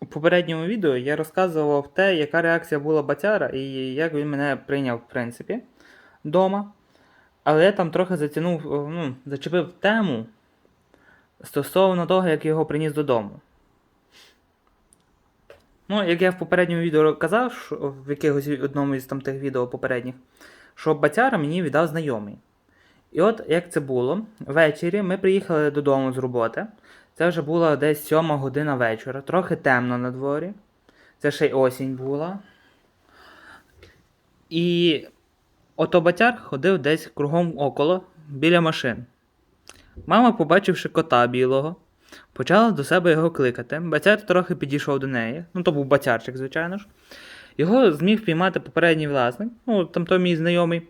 У попередньому відео я розказував те, яка реакція була батяра і як він мене прийняв, в принципі, вдома. Але я там трохи затягнув, ну, зачепив тему стосовно того, як його приніс додому. Ну, як я в попередньому відео казав, в якихось одному із там тих відео попередніх, що батяра мені віддав знайомий. І от як це було, ввечері ми приїхали додому з роботи. Це вже була десь сьома година вечора, трохи темно на дворі. Це ще й осінь була. І ото батяр ходив десь кругом около біля машин. Мама, побачивши кота білого, почала до себе його кликати. Батяр трохи підійшов до неї. Ну, то був батярчик, звичайно ж. Його зміг піймати попередній власник, ну, там той мій знайомий.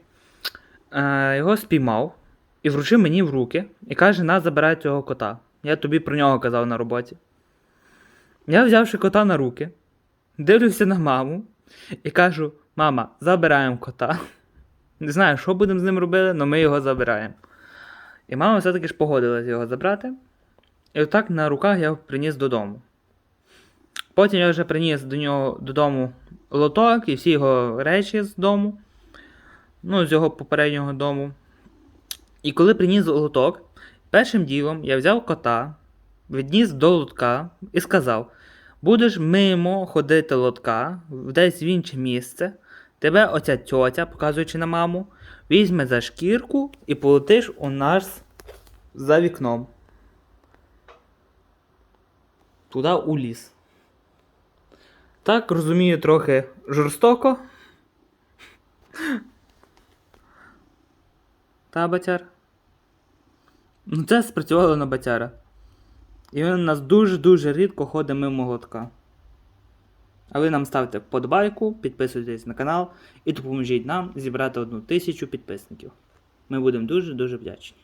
Е, його спіймав і вручив мені в руки і каже: на, забирай цього кота. Я тобі про нього казав на роботі. Я взявши кота на руки, дивлюся на маму і кажу: мама, забираємо кота. Не знаю, що будемо з ним робити, але ми його забираємо. І мама все-таки ж погодилась його забрати. І отак на руках я приніс додому. Потім я вже приніс до нього додому лоток і всі його речі з дому. Ну, з його попереднього дому. І коли приніс лоток, першим ділом я взяв кота, відніс до лотка і сказав: будеш мимо ходити лотка, десь в інше місце, тебе оця тьотя, показуючи на маму, візьме за шкірку і полетиш у нас за вікном. Туди у ліс. Так, розумію, трохи жорстоко. Та батяр. Ну це спрацювало на батяра. І він у нас дуже-дуже рідко ходить мимо лотка. А ви нам ставте подбайку, підписуйтесь на канал і допоможіть нам зібрати одну тисячу підписників. Ми будемо дуже-дуже вдячні.